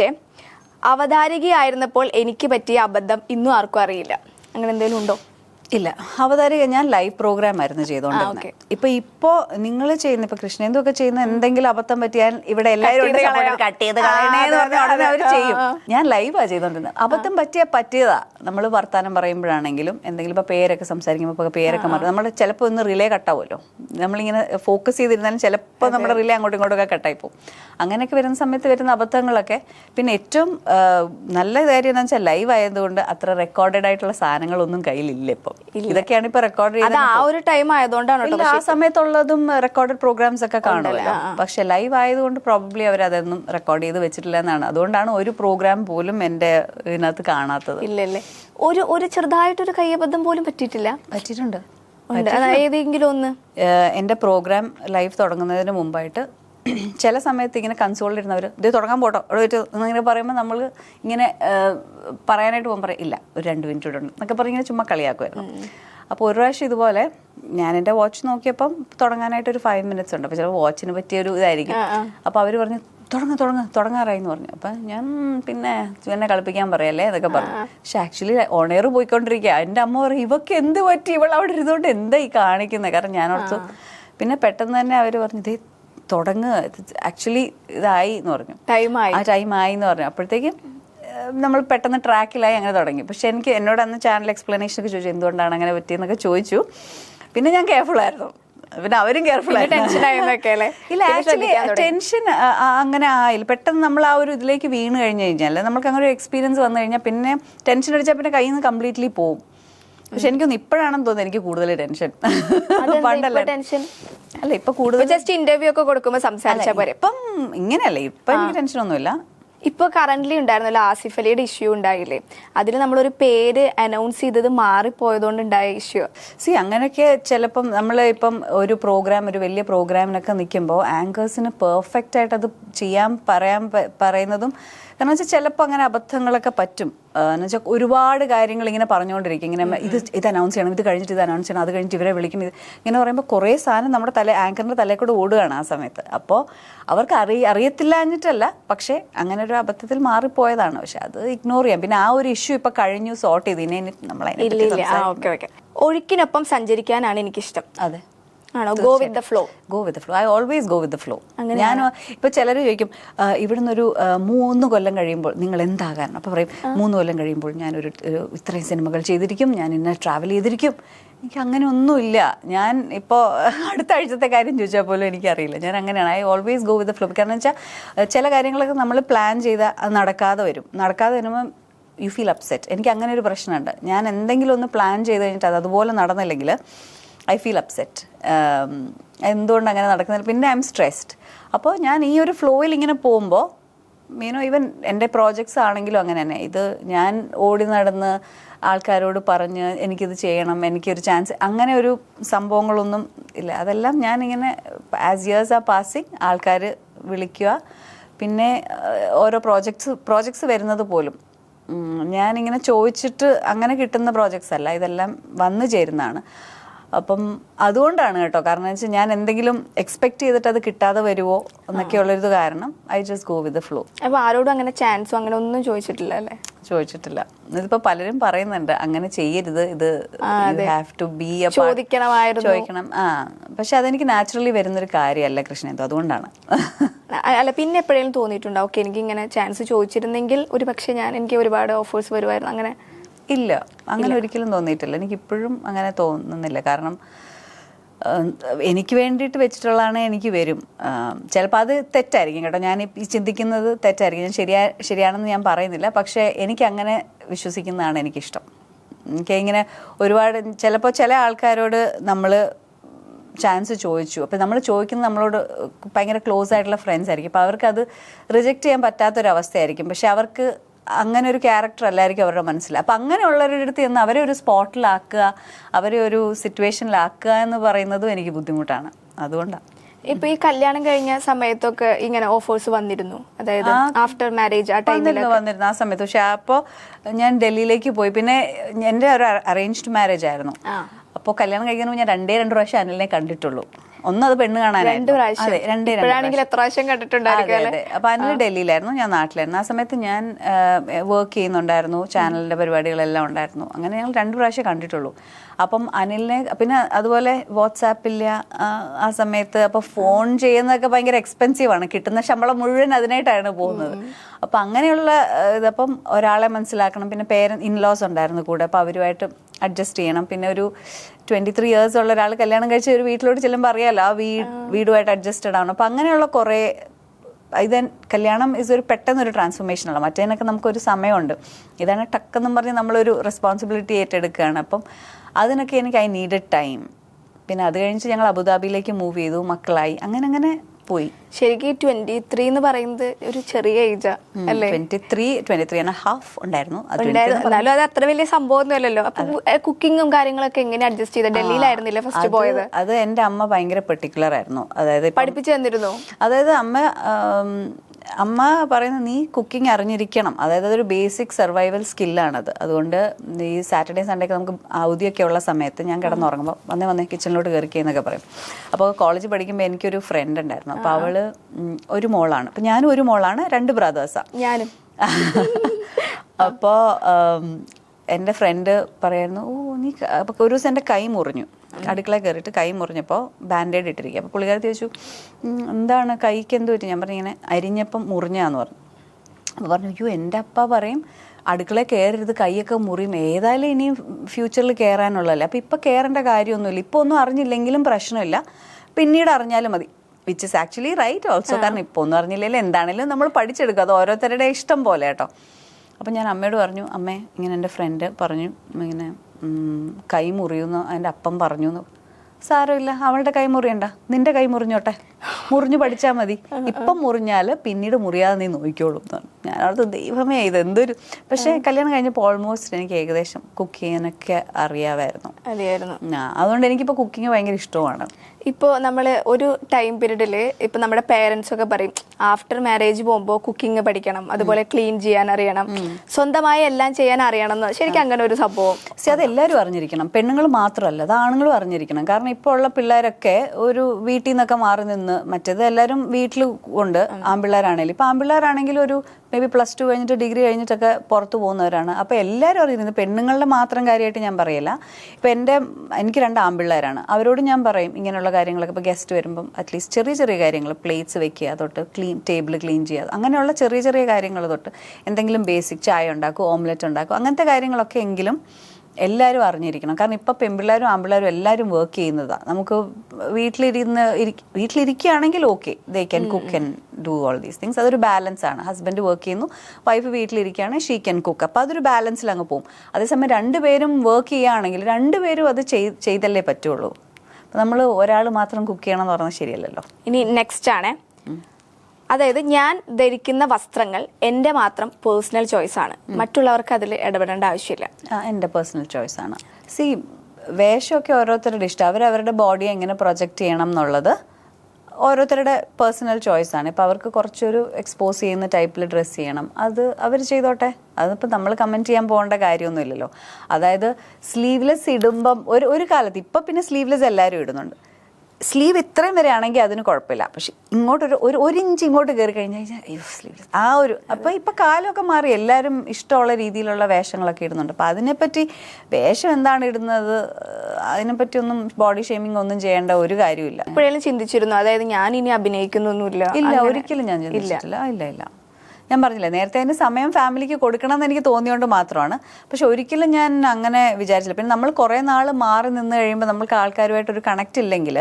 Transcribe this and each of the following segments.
Next അവതാരികയായിരുന്നപ്പോൾ എനിക്ക് പറ്റിയ അബദ്ധം ഇന്നും ആർക്കും അറിയില്ല. അങ്ങനെ എന്തെങ്കിലും ഉണ്ടോ? ഇല്ല. അവതാരിക ഞാൻ ലൈവ് പ്രോഗ്രാം ആയിരുന്നു ചെയ്തോണ്ട് ചെയ്തോണ്ടിരുന്നത്. ഇപ്പൊ ഇപ്പോ നിങ്ങൾ ചെയ്യുന്ന ഇപ്പൊ കൃഷ്ണേന്ദു ഒക്കെ ചെയ്യുന്ന എന്തെങ്കിലും അബദ്ധം പറ്റിയാൽ ഇവിടെ എല്ലാവരും അവർ ചെയ്യും. ഞാൻ ലൈവാ ചെയ്തോണ്ടിരുന്നത് അബദ്ധം പറ്റിയാ പറ്റിയതാ. നമ്മൾ വർത്താനം പറയുമ്പോഴാണെങ്കിലും എന്തെങ്കിലും ഇപ്പൊ പേരൊക്കെ സംസാരിക്കുമ്പോൾ ഇപ്പൊ പേരൊക്കെ മാറും. നമ്മൾ ചിലപ്പോൾ ഒന്ന് റിലേ കട്ടാവുമല്ലോ നമ്മളിങ്ങനെ ഫോക്കസ് ചെയ്തിരുന്നാലും ചിലപ്പോൾ നമ്മുടെ റിലേ അങ്ങോട്ടും ഇങ്ങോട്ടും ഒക്കെ കട്ടായി പോകും അങ്ങനെയൊക്കെ വരുന്ന സമയത്ത് വരുന്ന അബദ്ധങ്ങളൊക്കെ പിന്നെ ഏറ്റവും നല്ല കാര്യം എന്ന് വെച്ചാൽ ലൈവ് ആയതുകൊണ്ട് അത്ര റെക്കോർഡഡ് ആയിട്ടുള്ള സാധനങ്ങളൊന്നും കയ്യിലില്ല ഇപ്പം. ഇതൊക്കെയാണ് ഇപ്പൊ റെക്കോർഡ് അത് ആ ഒരു ടൈം ആയതുകൊണ്ടാണ് ആ സമയത്തുള്ളതും റെക്കോർഡഡ് പ്രോഗ്രാംസ് ഒക്കെ കാണുമല്ലോ. പക്ഷെ ലൈവ് ആയതുകൊണ്ട് പ്രോബ്ലി അവർ അതൊന്നും റെക്കോർഡ് ചെയ്ത് വെച്ചിട്ടില്ല എന്നാണ്. അതുകൊണ്ടാണ് ഒരു പ്രോഗ്രാം പോലും എന്റെ ഇതിനകത്ത് കാണാത്തത്. ഇല്ലല്ലേ. ഒരു ഒരു ചെറുതായിട്ടൊരു കയ്യബദ്ധം പോലും പറ്റിയിട്ടില്ല? പറ്റിയിട്ടുണ്ട്. ഏതെങ്കിലും ഒന്ന്. ഏഹ് പ്രോഗ്രാം ലൈവ് തുടങ്ങുന്നതിന് മുമ്പായിട്ട് ചില സമയത്ത് ഇങ്ങനെ കൺസോളിലിരുന്നവർ ഇത് തുടങ്ങാൻ പോട്ടോ വെച്ച് ഇങ്ങനെ പറയുമ്പോൾ നമ്മൾ ഇങ്ങനെ പറയാനായിട്ട് പോകുമ്പോൾ പറയും ഇല്ല ഒരു രണ്ട് മിനിറ്റ് ഇവിടെ ഉണ്ട് എന്നൊക്കെ പറഞ്ഞ് ഇങ്ങനെ ചുമ്മാ കളിയാക്കുമായിരുന്നു അപ്പോൾ ഒരു പ്രാവശ്യം ഇതുപോലെ ഞാൻ എന്റെ വാച്ച് നോക്കിയപ്പം തുടങ്ങാനായിട്ട് ഒരു ഫൈവ് മിനിറ്റ്സ് ഉണ്ട്. അപ്പോൾ ചിലപ്പോൾ വാച്ചിന് പറ്റിയ ഒരു ഇതായിരിക്കും. അപ്പോൾ അവർ പറഞ്ഞു തുടങ്ങ തുടങ്ങ തുടങ്ങാറായി എന്ന് പറഞ്ഞു. അപ്പം ഞാൻ "ഉം, പിന്നെ എന്നെ കളിപ്പിക്കാൻ പറയല്ലേ? എന്നൊക്കെ പറഞ്ഞു. പക്ഷെ ആക്ച്വലി ഓണയർ പോയിക്കൊണ്ടിരിക്കുക. എന്റെ അമ്മ പറയും ഇവക്ക് എന്ത് പറ്റി? ഇവൾ അവിടെ ഇരുന്നുകൊണ്ട് എന്താ ഈ കാണിക്കുന്നത് കാരണം ഞാൻ ഓർത്തു പിന്നെ പെട്ടെന്ന് തന്നെ അവർ പറഞ്ഞു ഇതേ തുടങ്ങുക. ആക്ച്വലി ഇതായി എന്ന് പറഞ്ഞു. ടൈമായി ആ ടൈം ആയി എന്ന് പറഞ്ഞു. അപ്പോഴത്തേക്കും നമ്മൾ പെട്ടെന്ന് ട്രാക്കിലായി അങ്ങനെ തുടങ്ങി. പക്ഷെ എനിക്ക് എന്നോട് അന്ന് ചാനൽ എക്സ്പ്ലനേഷൻ ഒക്കെ ചോദിച്ചു എന്തുകൊണ്ടാണ് അങ്ങനെ പറ്റിയെന്നൊക്കെ ചോദിച്ചു. പിന്നെ ഞാൻ കെയർഫുൾ ആയിരുന്നു. പിന്നെ അവരും കെയർഫുൾ? ഇല്ല ആക്ച്വലി ടെൻഷൻ അങ്ങനെ ആയില്ല. പെട്ടെന്ന് നമ്മൾ ആ ഒരു ഇതിലേക്ക് വീണ് കഴിഞ്ഞ് കഴിഞ്ഞാൽ നമുക്ക് അങ്ങനെ ഒരു എക്സ്പീരിയൻസ് വന്നു കഴിഞ്ഞാൽ പിന്നെ ടെൻഷൻ അടിച്ചാൽ പിന്നെ കയ്യിൽ നിന്ന് കംപ്ലീറ്റ്ലി പോകും പക്ഷെ എനിക്കൊന്ന് ഇപ്പോഴാണെന്ന് തോന്നുന്നു എനിക്ക് കൂടുതൽ ടെൻഷൻ. പണ്ടല്ല. ടെൻഷൻ? അല്ല ഇപ്പൊ കൂടുതൽ ജസ്റ്റ് ഇന്റർവ്യൂ ഒക്കെ കൊടുക്കുമ്പോൾ സംസാരിച്ചാൽ പോരെ. ഇപ്പം ഇങ്ങനെയല്ലേ. ഇപ്പൊ എനിക്ക് ടെൻഷനൊന്നുമില്ല. ഇപ്പൊ കറന്റ്ലി ഉണ്ടായിരുന്നല്ലോ ആസിഫ് അലിയുടെ ഇഷ്യൂ ഉണ്ടായില്ലേ? അതിൽ നമ്മളൊരു പേര് അനൗൺസ് ചെയ്തത് മാറിപ്പോയതുകൊണ്ട് ഉണ്ടായ ഇഷ്യൂ സി അങ്ങനെയൊക്കെ ചിലപ്പം നമ്മൾ ഇപ്പം ഒരു പ്രോഗ്രാം ഒരു വലിയ പ്രോഗ്രാമിനൊക്കെ നിൽക്കുമ്പോൾ ആങ്കേഴ്സിന് പെർഫെക്റ്റ് ആയിട്ട് അത് ചെയ്യാൻ പറയാൻ പറയുന്നതും കാരണം വെച്ചാൽ ചിലപ്പോൾ അങ്ങനെ അബദ്ധങ്ങളൊക്കെ പറ്റും. എന്ന് വെച്ചാൽ ഒരുപാട് കാര്യങ്ങൾ ഇങ്ങനെ പറഞ്ഞുകൊണ്ടിരിക്കും. ഇങ്ങനെ ഇത് ഇത് അനൗൺസ് ചെയ്യണം ഇത് കഴിഞ്ഞിട്ട് ഇത് അനൗൺസ് ചെയ്യണം അത് കഴിഞ്ഞിട്ട് ഇവരെ വിളിക്കും ഇത് ഇങ്ങനെ പറയുമ്പോൾ കുറേ സാധനം നമ്മുടെ തല ആങ്കറിന്റെ തലയിൽ കൂടെ ഓടുകയാണ് ആ സമയത്ത്. അപ്പോൾ അവർക്ക് അറിയ അറിയത്തില്ല എന്നിട്ടല്ല പക്ഷേ അങ്ങനെ ഒരു അബദ്ധത്തിൽ മാറിപ്പോയതാണ്. പക്ഷെ അത് ഇഗ്നോർ ചെയ്യാം. പിന്നെ ആ ഒരു ഇഷ്യൂ ഇപ്പൊ കഴിഞ്ഞു സോർട്ട് ചെയ്ത്. ഇനി നമ്മൾ ഓക്കെ ഓക്കെ. ഒഴുക്കിനൊപ്പം സഞ്ചരിക്കാനാണ് എനിക്കിഷ്ടം. അതെ. ആണോ? Go with the flow go with flow I always go with flow ഞാൻ ഇപ്പൊ ചിലർ ചോദിക്കും "ആ, ഇവിടുന്ന് ഒരു മൂന്ന് കൊല്ലം കഴിയുമ്പോൾ നിങ്ങൾ എന്താകാൻ അപ്പൊ പറയും മൂന്ന് കൊല്ലം കഴിയുമ്പോൾ ഞാൻ ഒരു ഇത്രയും സിനിമകൾ ചെയ്തിരിക്കും. ഞാൻ ഇന്ന ട്രാവൽ ചെയ്തിരിക്കും. എനിക്ക് അങ്ങനെ ഒന്നുമില്ല ഞാൻ ഇപ്പോൾ അടുത്ത ആഴ്ചത്തെ കാര്യം ചോദിച്ചാൽ പോലും എനിക്കറിയില്ല. ഞാൻ അങ്ങനെയാണ്. I always go with flow കാരണം വെച്ചാൽ ചില കാര്യങ്ങളൊക്കെ നമ്മൾ പ്ലാൻ ചെയ്താൽ അത് നടക്കാതെ വരും. നടക്കാതെ വരുമ്പം യു ഫീൽ അപ്സെറ്റ് എനിക്ക് അങ്ങനെ ഒരു പ്രശ്നമുണ്ട്. ഞാൻ എന്തെങ്കിലും ഒന്ന് പ്ലാൻ ചെയ്ത് കഴിഞ്ഞിട്ട് അത് അതുപോലെ നടന്നില്ലെങ്കിൽ ഐ ഫീൽ അപ്സെറ്റ് എന്തുകൊണ്ട് അങ്ങനെ നടക്കുന്നില്ല? പിന്നെ ഐ എം സ്ട്രെസ്ഡ് അപ്പോൾ ഞാൻ ഈ ഒരു ഫ്ലോയിൽ ഇങ്ങനെ പോകുമ്പോൾ മീനോ ഈവൻ എന്റെ പ്രോജക്ട്സ് ആണെങ്കിലും അങ്ങനെ തന്നെ. ഇത് ഞാൻ ഓടി നടന്ന് ആൾക്കാരോട് പറഞ്ഞ് എനിക്കിത് ചെയ്യണം എനിക്കൊരു ചാൻസ് അങ്ങനെ ഒരു സംഭവങ്ങളൊന്നും ഇല്ല. അതെല്ലാം ഞാൻ ഇങ്ങനെ ആസ് ഇയേഴ്സ് ആ പാസിങ് ആൾക്കാർ വിളിക്കുക. പിന്നെ ഓരോ പ്രോജക്ട്സ് പ്രോജക്ട്സ് വരുന്നത് പോലും. ഞാനിങ്ങനെ ചോദിച്ചിട്ട് അങ്ങനെ കിട്ടുന്ന പ്രോജക്ട്സ് അല്ല. ഇതെല്ലാം വന്നു ചേരുന്നതാണ്. അപ്പം അതുകൊണ്ടാണ് കേട്ടോ. കാരണം വെച്ചാൽ ഞാൻ എന്തെങ്കിലും എക്സ്പെക്ട് ചെയ്തിട്ട് അത് കിട്ടാതെ വരുമോ എന്നൊക്കെയുള്ളൊരു കാരണം I just go with flow അപ്പൊ ആരോടും അങ്ങനെ ചാൻസും അങ്ങനെ ഒന്നും ചോദിച്ചിട്ടില്ല അല്ലേ? ചോദിച്ചിട്ടില്ല. ഇതിപ്പോ പലരും പറയുന്നുണ്ട് അങ്ങനെ ചെയ്യരുത് ഇത് ഹാവ് ടു ബി. ചോദിക്കണം. ആ പക്ഷെ അതെനിക്ക് നാച്ചുറലി വരുന്നൊരു കാര്യമല്ല കൃഷ്ണേന്ദു അതുകൊണ്ടാണ്. അല്ല പിന്നെ എപ്പോഴേലും തോന്നിയിട്ടുണ്ടോ ഓക്കെ എനിക്ക് ഇങ്ങനെ ചാൻസ് ചോദിച്ചിരുന്നെങ്കിൽ ഒരു പക്ഷേ ഞാൻ എനിക്ക് ഒരുപാട് ഓഫേഴ്സ് വരുമായിരുന്നു അങ്ങനെ? ഇല്ല. അങ്ങനെ ഒരിക്കലും തോന്നിയിട്ടില്ല. എനിക്ക് ഇപ്പോഴും അങ്ങനെ തോന്നുന്നില്ല. കാരണം എനിക്ക് വേണ്ടിയിട്ട് വെച്ചിട്ടുള്ളതാണ് എനിക്ക് വരും. ചിലപ്പോൾ അത് തെറ്റായിരിക്കും കേട്ടോ. ഞാൻ ഈ ചിന്തിക്കുന്നത് തെറ്റായിരിക്കും. ഞാൻ ശരിയാ ശരിയാണെന്ന് ഞാൻ പറയുന്നില്ല. പക്ഷേ എനിക്ക് അങ്ങനെ വിശ്വസിക്കുന്നതാണ് എനിക്കിഷ്ടം. എനിക്ക് ഇങ്ങനെ ഒരുപാട് ചിലപ്പോൾ ചില ആൾക്കാരോട് നമ്മൾ ചാൻസ് ചോദിച്ചു. അപ്പോൾ നമ്മൾ ചോദിക്കുന്നത് നമ്മളോട് ഭയങ്കര ക്ലോസ് ആയിട്ടുള്ള ഫ്രണ്ട്സ് ആയിരിക്കും അപ്പോൾ അവർക്ക് അത് റിജക്റ്റ് ചെയ്യാൻ പറ്റാത്തൊരവസ്ഥയായിരിക്കും. പക്ഷെ അവർക്ക് അങ്ങനെ ഒരു ക്യാരക്ടർ അല്ലായിരിക്കും അവരുടെ മനസ്സിൽ. അപ്പം അങ്ങനെയുള്ളവരുടെ അടുത്ത് ചെന്ന് അവരെ ഒരു സ്പോട്ടിലാക്കുക അവരെ ഒരു സിറ്റുവേഷനിലാക്കുക എന്ന് പറയുന്നതും എനിക്ക് ബുദ്ധിമുട്ടാണ്. അതുകൊണ്ടാണ് ഇപ്പൊ ഈ കല്യാണം കഴിഞ്ഞ സമയത്തൊക്കെ ഇങ്ങനെ ഓഫേഴ്സ് വന്നിരുന്നു. അതായത് ആഫ്റ്റർ മാരേജ് ആ ടൈമിൽ വന്നിരുന്നു വന്നിരുന്നു ആ സമയത്ത്. പക്ഷെ അപ്പോൾ ഞാൻ ഡൽഹിയിലേക്ക് പോയി. പിന്നെ എന്റെ ഒരു അറേഞ്ച്ഡ് മാരേജ് ആയിരുന്നു. അപ്പോൾ കല്യാണം കഴിക്കുന്ന ഞാൻ രണ്ടേ രണ്ട് പ്രാവശ്യം അനിലിനെ കണ്ടിട്ടുള്ളൂ. ഒന്നത് പെണ്ണ് കാണാനായിരുന്നു. അതെ രണ്ട്. അപ്പൊ അന്ന് ഡൽഹിയിലായിരുന്നു ഞാൻ നാട്ടിലായിരുന്നു. ആ സമയത്ത് ഞാൻ വർക്ക് ചെയ്യുന്നുണ്ടായിരുന്നു. ചാനലിന്റെ പരിപാടികളെല്ലാം ഉണ്ടായിരുന്നു. അങ്ങനെ ഞങ്ങൾ രണ്ടു പ്രാവശ്യം കണ്ടിട്ടുള്ളൂ. അപ്പം അനിലിനെ പിന്നെ അതുപോലെ വാട്സാപ്പില്ല ആ, സമയത്ത് അപ്പൊ ഫോൺ ചെയ്യുന്നതൊക്കെ ഭയങ്കര എക്സ്പെൻസീവ് ആണ്. കിട്ടുന്ന ശമ്പളം മുഴുവൻ അതിനായിട്ടാണ് പോകുന്നത്. അപ്പൊ അങ്ങനെയുള്ള ഇതപ്പം ഒരാളെ മനസ്സിലാക്കണം. പിന്നെ പേരൻ ഇൻലോസ് ഉണ്ടായിരുന്നു കൂടെ. അപ്പൊ അവരുമായിട്ട് അഡ്ജസ്റ്റ് ചെയ്യണം. പിന്നെ ഒരു ട്വന്റി ത്രീ ഇയേഴ്സ് ഉള്ള ഒരാൾ കല്യാണം കഴിച്ച ഒരു വീട്ടിലോട്ട് ചെല്ലുമ്പോൾ അറിയാലോ ആ വീ വീടുമായിട്ട് അഡ്ജസ്റ്റഡ് ആണ് അപ്പൊ അങ്ങനെയുള്ള കുറേ ഇതൻ കല്യാണം ഇസ് ഒരു പെട്ടെന്നൊരു ട്രാൻസ്ഫോർമേഷൻ അല്ല. മറ്റേതിനൊക്കെ നമുക്കൊരു സമയമുണ്ട്. ഇതാണ് ടക്കെന്നും പറഞ്ഞ് നമ്മളൊരു റെസ്പോൺസിബിലിറ്റി ഏറ്റെടുക്കുകയാണ് അപ്പം അതിനൊക്കെ എനിക്ക് ഐ നീഡഡ് ടൈം പിന്നെ അത് കഴിഞ്ഞിട്ട് ഞങ്ങൾ അബുദാബിയിലേക്ക് മൂവ് ചെയ്തു മക്കളായി. അങ്ങനെ അങ്ങനെ പോയി. ശരിക്കും ട്വന്റി ത്രീ എന്ന് പറയുന്നത് ഒരു ചെറിയ ഏജാ അല്ലേ? Twenty three twenty three and half ഉണ്ടായിരുന്നു. അത് 23 എന്നാലും അത് അത്ര വലിയ സംഭവമൊന്നും അല്ലല്ലോ അപ്പൊ കുക്കിങ്ങും കാര്യങ്ങളൊക്കെ എങ്ങനെ അഡ്ജസ്റ്റ് ചെയ്ത ഡൽഹിയിലായിരുന്നില്ല ഫസ്റ്റ് പോയത്? അത് എന്റെ അമ്മ ഭയങ്കര പെർട്ടിക്കുലർ ആയിരുന്നു. അതായത് പഠിപ്പിച്ചു തന്നിരുന്നു? അതായത് അമ്മ അമ്മ പറയുന്നത് നീ കുക്കിംഗ് അറിഞ്ഞിരിക്കണം. അതായത് അതൊരു ബേസിക് സർവൈവൽ സ്കില്ലാണത് അതുകൊണ്ട് ഈ സാറ്റർഡേ സൺഡേ ഒക്കെ നമുക്ക് അവധിയൊക്കെ ഉള്ള സമയത്ത് ഞാൻ കിടന്നുറങ്ങുമ്പോൾ വന്നേ വന്നേ കിച്ചണിലോട്ട് കയറിക്കുക എന്നൊക്കെ പറയും. അപ്പോൾ കോളേജ് പഠിക്കുമ്പോൾ എനിക്കൊരു ഫ്രണ്ട് ഉണ്ടായിരുന്നു. അപ്പോൾ അവൾ ഒരു മോളാണ്. അപ്പം ഞാനും ഒരു മോളാണ് രണ്ട് ബ്രദേഴ്സാണ് ഞാനും. അപ്പോൾ എന്റെ ഫ്രണ്ട് പറയായിരുന്നു ഓ നീ ക-" അപ്പൊ ഒരു ദിവസം എന്റെ കൈ മുറിഞ്ഞു. അടുക്കള കയറിയിട്ട് കൈ മുറിഞ്ഞപ്പോൾ ബാൻഡേഡ് ഇട്ടിരിക്കുക. അപ്പോൾ പുള്ളിക്കാരത്തി ചോദിച്ചു എന്താണ് കൈക്ക് എന്ത് പറ്റി? ഞാൻ പറഞ്ഞു ഇങ്ങനെ അരിഞ്ഞപ്പം മുറിഞ്ഞാന്ന് പറഞ്ഞു. അപ്പോൾ പറഞ്ഞു അയ്യോ എന്റെ അപ്പ പറയും അടുക്കളയിൽ കയറരുത് കൈയൊക്കെ മുറിയും. ഏതായാലും ഇനിയും ഫ്യൂച്ചറിൽ കയറാനുള്ളതല്ലേ. അപ്പോൾ ഇപ്പോൾ കയറേണ്ട കാര്യമൊന്നുമില്ല. ഇപ്പോൾ ഒന്നും അറിഞ്ഞില്ലെങ്കിലും പ്രശ്നമില്ല. പിന്നീട് അറിഞ്ഞാലും മതി. Which is actually right also കാരണം ഇപ്പോൾ ഒന്നും അറിഞ്ഞില്ലെങ്കിൽ എന്താണെങ്കിലും നമ്മൾ പഠിച്ചെടുക്കുക അത് ഓരോരുത്തരുടെ ഇഷ്ടം പോലെ കേട്ടോ. അപ്പം ഞാൻ അമ്മയോട് പറഞ്ഞു അമ്മേ ഇങ്ങനെ എന്റെ ഫ്രണ്ട് പറഞ്ഞു ഇങ്ങനെ കൈ മുറിയുന്നു എന്റെ അപ്പം പറഞ്ഞു എന്ന് സാരമില്ല അവളുടെ കൈ മുറിയണ്ട നിന്റെ കൈ മുറിഞ്ഞോട്ടെ മുറിഞ്ഞു പഠിച്ചാൽ മതി. ഇപ്പം മുറിഞ്ഞാൽ പിന്നീട് മുറിയാതെ നീ നോക്കിക്കോളും. എന്ന് പറഞ്ഞു. ഞാൻ അവിടുത്തെ ദൈവമേ ഇത് എന്തൊരു പക്ഷേ കല്യാണം കഴിഞ്ഞപ്പോൾ ഓൾമോസ്റ്റ് എനിക്ക് ഏകദേശം കുക്ക് ചെയ്യാനൊക്കെ അറിയാമായിരുന്നു. അതുകൊണ്ട് എനിക്കിപ്പോൾ കുക്കിംഗ് ഭയങ്കര ഇഷ്ടമാണ്. ഇപ്പോൾ നമ്മൾ ഒരു ടൈം പീരീഡിൽ ഇപ്പോൾ നമ്മുടെ പേരൻസ് ഒക്കെ പറയും ആഫ്റ്റർ മാരേജ് പോകുമ്പോൾ കുക്കിംഗ് പഠിക്കണം അതുപോലെ ക്ലീൻ ചെയ്യാൻ അറിയണം സ്വന്തമായി എല്ലാം ചെയ്യാൻ അറിയണം എന്ന്. ശരിക്കും അങ്ങനെ ഒരു സംഭവം. പക്ഷേ അത് എല്ലാവരും അറിഞ്ഞിരിക്കണം. പെണ്ണുങ്ങൾ മാത്രമല്ല അത് ആണുങ്ങളും അറിഞ്ഞിരിക്കണം. കാരണം ഇപ്പോൾ ഉള്ള പിള്ളേരൊക്കെ ഒരു വീട്ടിൽ നിന്നൊക്കെ മാറി നിന്ന് മറ്റേത് എല്ലാവരും വീട്ടിൽ കൊണ്ട് ആൺപിള്ളേരാണെങ്കിലും ഇപ്പം ആൺപിള്ളേരാണെങ്കിൽ ഒരു മേ ബി പ്ലസ് ടു കഴിഞ്ഞിട്ട് ഡിഗ്രി കഴിഞ്ഞിട്ടൊക്കെ പുറത്തു പോകുന്നവരാണ്. അപ്പോൾ എല്ലാവരും അറിയുന്നത് പെണ്ണുങ്ങളുടെ മാത്രം കാര്യമായിട്ട് ഞാൻ പറയില്ല. ഇപ്പോൾ എന്റെ എനിക്ക് രണ്ട് ആൺപിള്ളേരാണ്. അവരോട് ഞാൻ പറയും ഇങ്ങനെയുള്ള കാര്യങ്ങളൊക്കെ. ഇപ്പോൾ ഗസ്റ്റ് വരുമ്പം അറ്റ്ലീസ്റ്റ് ചെറിയ ചെറിയ കാര്യങ്ങൾ പ്ലേറ്റ്സ് വെക്കുക തൊട്ട് ക്ലീൻ ടേബിൾ ക്ലീൻ ചെയ്യുക. അങ്ങനെയുള്ള ചെറിയ ചെറിയ കാര്യങ്ങൾ തൊട്ട്. എന്തെങ്കിലും ബേസിക് ചായ ഉണ്ടാക്കും ഓംലെറ്റ് ഉണ്ടാക്കും അങ്ങനത്തെ കാര്യങ്ങളൊക്കെ എങ്കിലും എല്ലാവരും അറിഞ്ഞിരിക്കണം. കാരണം ഇപ്പം പെൺപിള്ളേരും ആൺപിള്ളേരും എല്ലാവരും വർക്ക് ചെയ്യുന്നതാണ് നമുക്ക് വീട്ടിലിരുന്ന് ഇരിക്കും വീട്ടിലിരിക്കുകയാണെങ്കിൽ okay they can cook and do all these things അതൊരു ബാലൻസ് ആണ്. ഹസ്ബൻഡ് വർക്ക് ചെയ്യുന്നു. വൈഫ് വീട്ടിലിരിക്കുകയാണെങ്കിൽ ഷീ ക്യാൻ കുക്ക് അപ്പോൾ അതൊരു ബാലൻസിൽ അങ്ങ് പോകും അതേസമയം രണ്ടുപേരും വർക്ക് ചെയ്യുകയാണെങ്കിൽ രണ്ടുപേരും അത് ചെയ്- ചെയ്തല്ലേ പറ്റുള്ളൂ. അപ്പം നമ്മൾ ഒരാൾ മാത്രം കുക്ക് ചെയ്യണം എന്ന് പറഞ്ഞാൽ ശരിയല്ലല്ലോ. ഇനി നെക്സ്റ്റ് ആണ്. അതായത് ഞാൻ ധരിക്കുന്ന വസ്ത്രങ്ങൾ എന്റെ മാത്രം പേഴ്സണൽ ചോയ്സ് ആണ്. മറ്റുള്ളവർക്ക് അതിൽ ഇടപെടേണ്ട ആവശ്യമില്ല. എന്റെ എന്റെ പേഴ്സണൽ ചോയ്സ് ആണ്. സി വേഷമൊക്കെ ഓരോരുത്തരുടെ ഇഷ്ടം. അവരവരുടെ ബോഡി എങ്ങനെ പ്രൊജക്റ്റ് ചെയ്യണം എന്നുള്ളത് ഓരോരുത്തരുടെ പേഴ്സണൽ ചോയ്സ് ആണ്. ഇപ്പം അവർക്ക് കുറച്ചൊരു എക്സ്പോസ് ചെയ്യുന്ന ടൈപ്പിൽ ഡ്രസ്സ് ചെയ്യണം. അത് അവർ ചെയ്തോട്ടെ. അതിപ്പോൾ നമ്മൾ കമന്റ് ചെയ്യാൻ പോകേണ്ട കാര്യമൊന്നുമില്ലല്ലോ. അതായത് സ്ലീവ്ലെസ് ഇടുമ്പം ഒരു ഒരു കാലത്ത് ഇപ്പം പിന്നെ സ്ലീവ്ലെസ് എല്ലാവരും ഇടുന്നുണ്ട്. സ്ലീവ് ഇത്രയും വരെ ആണെങ്കിൽ അതിന് കുഴപ്പമില്ല. പക്ഷെ ഇങ്ങോട്ടൊരു ഒരു ഒരു ഇഞ്ച് ഇങ്ങോട്ട് കയറി കഴിഞ്ഞ് കഴിഞ്ഞാൽ അയ്യോ സ്ലീവ് ആ ഒരു അപ്പോൾ ഇപ്പം കാലമൊക്കെ മാറി. എല്ലാവരും ഇഷ്ടമുള്ള രീതിയിലുള്ള വേഷങ്ങളൊക്കെ ഇടുന്നുണ്ട്. അപ്പം അതിനെപ്പറ്റി വേഷം എന്താണ് ഇടുന്നത്? അതിനെപ്പറ്റി ഒന്നും ബോഡി ഷേമിംഗ് ഒന്നും ചെയ്യേണ്ട ഒരു കാര്യമില്ല എപ്പോഴേലും ചിന്തിച്ചിരുന്നു. അതായത് ഞാൻ ഇനി അഭിനയിക്കുന്നൊന്നുമില്ല. ഇല്ല ഒരിക്കലും ഞാൻ ചിന്തിച്ചിട്ടില്ല. ഇല്ല ഇല്ല. ഞാൻ പറഞ്ഞില്ല നേരത്തെ അതിന് സമയം ഫാമിലിക്ക് കൊടുക്കണം എന്ന് എനിക്ക് തോന്നിയോണ്ട് മാത്രമാണ്. പക്ഷെ ഒരിക്കലും ഞാൻ അങ്ങനെ വിചാരിച്ചില്ല. പിന്നെ നമ്മൾ കുറേ നാൾ മാറി നിന്ന് കഴിയുമ്പോൾ നമ്മൾക്ക് ആൾക്കാരുമായിട്ട് ഒരു കണക്ട് ഇല്ലെങ്കിൽ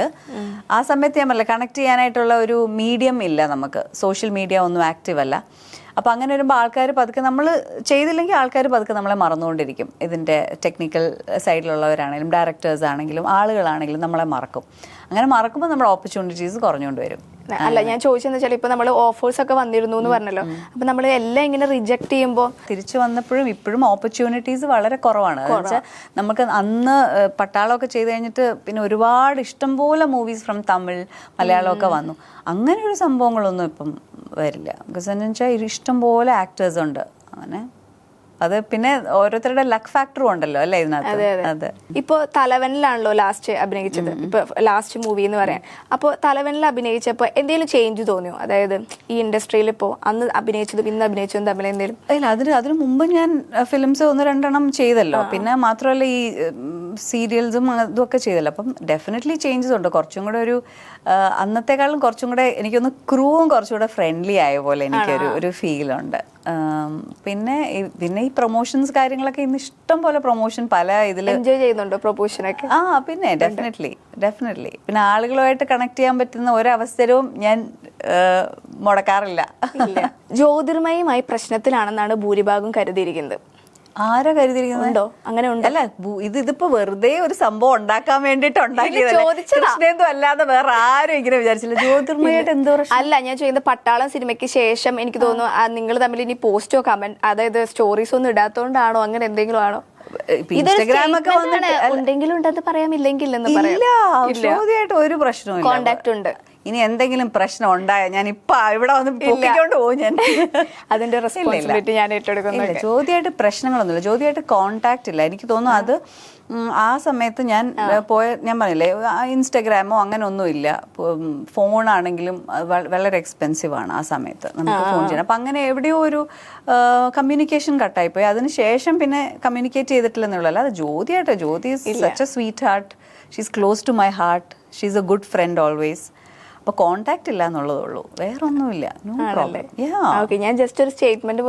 ആ സമയത്ത് ഞാൻ പറഞ്ഞില്ല കണക്ട് ചെയ്യാനായിട്ടുള്ള ഒരു മീഡിയം ഇല്ല നമുക്ക്. സോഷ്യൽ മീഡിയ ഒന്നും ആക്റ്റീവ് അല്ല. അപ്പോൾ അങ്ങനെ വരുമ്പോൾ ആൾക്കാർ പതുക്കെ നമ്മൾ ചെയ്തില്ലെങ്കിൽ ആൾക്കാർ പതുക്കെ നമ്മളെ മറന്നുകൊണ്ടിരിക്കും. ഇതിന്റെ ടെക്നിക്കൽ സൈഡിലുള്ളവരാണെങ്കിലും ഡയറക്ടേഴ്സ് ആണെങ്കിലും ആളുകളാണെങ്കിലും നമ്മളെ മറക്കും. അങ്ങനെ മറക്കുമ്പോൾ നമ്മുടെ ഓപ്പർച്യൂണിറ്റീസ് കുറഞ്ഞുകൊണ്ട് വരും. അല്ല ഞാൻ ചോദിച്ചെന്ന് വെച്ചാൽ ഇപ്പൊ നമ്മൾ ഓഫേഴ്സ് ഒക്കെ വന്നിരുന്നു എന്ന് പറഞ്ഞല്ലോ. അപ്പൊ നമ്മൾ എല്ലാം ഇങ്ങനെ റിജക്ട് ചെയ്യുമ്പോൾ തിരിച്ചു വന്നപ്പോഴും ഇപ്പോഴും ഓപ്പർച്യൂണിറ്റീസ് വളരെ കുറവാണ്. നമുക്ക് അന്ന് പട്ടാളമൊക്കെ ചെയ്ത് കഴിഞ്ഞിട്ട് പിന്നെ ഒരുപാട് ഇഷ്ടം പോലെ മൂവീസ് ഫ്രം തമിഴ് മലയാളമൊക്കെ വന്നു. അങ്ങനെ ഒരു സംഭവങ്ങളൊന്നും ഇപ്പം വരില്ല. എന്ന് വെച്ചാൽ ഇഷ്ടംപോലെ ആക്ടേഴ്സ് ഉണ്ട്. അങ്ങനെ അത് പിന്നെ ഓരോരുത്തരുടെ ലക്ക് ഫാക്ടറും ഉണ്ടല്ലോ അല്ലേ ഇതിനകത്ത്? അതെ അതെ. ഇപ്പൊ തലവനിലാണല്ലോ ലാസ്റ്റ് അഭിനയിച്ചത്. ഇപ്പൊ ലാസ്റ്റ് മൂവി എന്ന് പറയാൻ. അപ്പോൾ തലവനിൽ അഭിനയിച്ചപ്പോ എന്തെങ്കിലും ചേഞ്ച് തോന്നിയോ? അതായത് ഈ ഇൻഡസ്ട്രിയിൽ ഇപ്പോ അന്ന് അഭിനയിച്ചതും ഇന്ന് അഭിനയിച്ചതും തമ്മിൽ എന്തെങ്കിലും ഇല്ല അതിന് അതിന് മുമ്പ് ഞാൻ ഫിലിംസ് ഒന്ന് രണ്ടെണ്ണം ചെയ്തല്ലോ. പിന്നെ മാത്രമല്ല ഈ സീരിയൽസും അതുമൊക്കെ ചെയ്തല്ലോ. അപ്പം ഡെഫിനറ്റ്ലി ചേഞ്ചസ് ഉണ്ട്. കുറച്ചും കൂടെ ഒരു അന്നത്തെക്കാളും കുറച്ചും കൂടെ എനിക്കൊന്ന് ക്രൂവും കുറച്ചും കൂടെ ഫ്രണ്ട്ലി ആയ പോലെ എനിക്കൊരു ഒരു ഫീലുണ്ട് ഉണ്ട്. പിന്നെ പിന്നെ ഈ പ്രൊമോഷൻസ് കാര്യങ്ങളൊക്കെ ഇന്ന് ഇഷ്ടം പോലെ പ്രൊമോഷൻ പല ഇതിൽ എൻജോയ് ചെയ്യുന്നുണ്ടോ പ്രൊമോഷനൊക്കെ ആ പിന്നെ ഡെഫിനറ്റ്ലി ഡെഫിനറ്റ്ലി പിന്നെ ആളുകളുമായിട്ട് കണക്ട് ചെയ്യാൻ പറ്റുന്ന ഒരവസരവും ഞാൻ മുടക്കാറില്ല. ജ്യോതിർമയമായി പ്രശ്നത്തിലാണെന്നാണ് ഭൂരിഭാഗം കരുതിയിരിക്കുന്നത്. ആരാ കരുതിരിക്കുന്നുണ്ടോ അങ്ങനെ അല്ല ഇത് ഇതിപ്പോ വെറുതെ ഒരു സംഭവം ഉണ്ടാക്കാൻ വേണ്ടിട്ട് ഉണ്ടാക്കിയതല്ലേ? അല്ലാതെ വേറെ ആരും ഇങ്ങനെ വിചാരിച്ചില്ല. ജ്യോതിർമയായിട്ട് എന്തോ അല്ല ഞാൻ ചെയ്യുന്ന പട്ടാളം സിനിമയ്ക്ക് ശേഷം എനിക്ക് തോന്നുന്നു നിങ്ങൾ തമ്മിൽ ഇനി പോസ്റ്റോ കമന്റ് അതായത് സ്റ്റോറീസ് ഒന്നും ഇടാത്തോണ്ടാണോ അങ്ങനെ എന്തെങ്കിലും ആണോ? ഇൻസ്റ്റാഗ്രാം ഒക്കെ ഉണ്ടെങ്കിലും ഉണ്ടെന്ന് പറയാമില്ലെങ്കിൽ ഇല്ല ഒരു പ്രശ്നവും കോണ്ടാക്ട് ഉണ്ട്. ഇനി എന്തെങ്കിലും പ്രശ്നം ഉണ്ടായ ഞാൻ ഇപ്പൊ ഇവിടെ വന്ന് പൊക്കിക്കൊണ്ട് പോകും ഞാൻ. അതിന്റെ. റെസ്പോൺസിബിലിറ്റി ഞാൻ ഏറ്റെടുക്കുന്നു ജോതിയായിട്ട് ജ്യോതിയായിട്ട് പ്രശ്നങ്ങളൊന്നുമില്ല. ജ്യോതിയായിട്ട് കോണ്ടാക്ട് ഇല്ല. എനിക്ക് തോന്നുന്നു അത് ആ സമയത്ത് ഞാൻ പോയ ഞാൻ പറഞ്ഞില്ലേ ഇൻസ്റ്റഗ്രാമോ അങ്ങനെ ഒന്നുമില്ല ഫോണാണെങ്കിലും വളരെ എക്സ്പെൻസീവ് ആണ് ആ സമയത്ത് നമുക്ക് ഫോൺ ചെയ്യണം അപ്പം അങ്ങനെ എവിടെയോ ഒരു കമ്മ്യൂണിക്കേഷൻ കട്ടായിപ്പോയി അതിന് ശേഷം പിന്നെ കമ്മ്യൂണിക്കേറ്റ് ചെയ്തിട്ടില്ലെന്നുള്ളൂ അല്ലാതെ ജ്യോതിയായിട്ട് Jyothi such a sweetheart she's close to my heart she's a good friend always അപ്പൊ കോണ്ടാക്ട് ഇല്ല എന്നുള്ളതേ ഉള്ളൂ വേറെ ഒന്നുമില്ല ഞാൻ ജസ്റ്റ് ഒരു സ്റ്റേറ്റ്മെന്റ്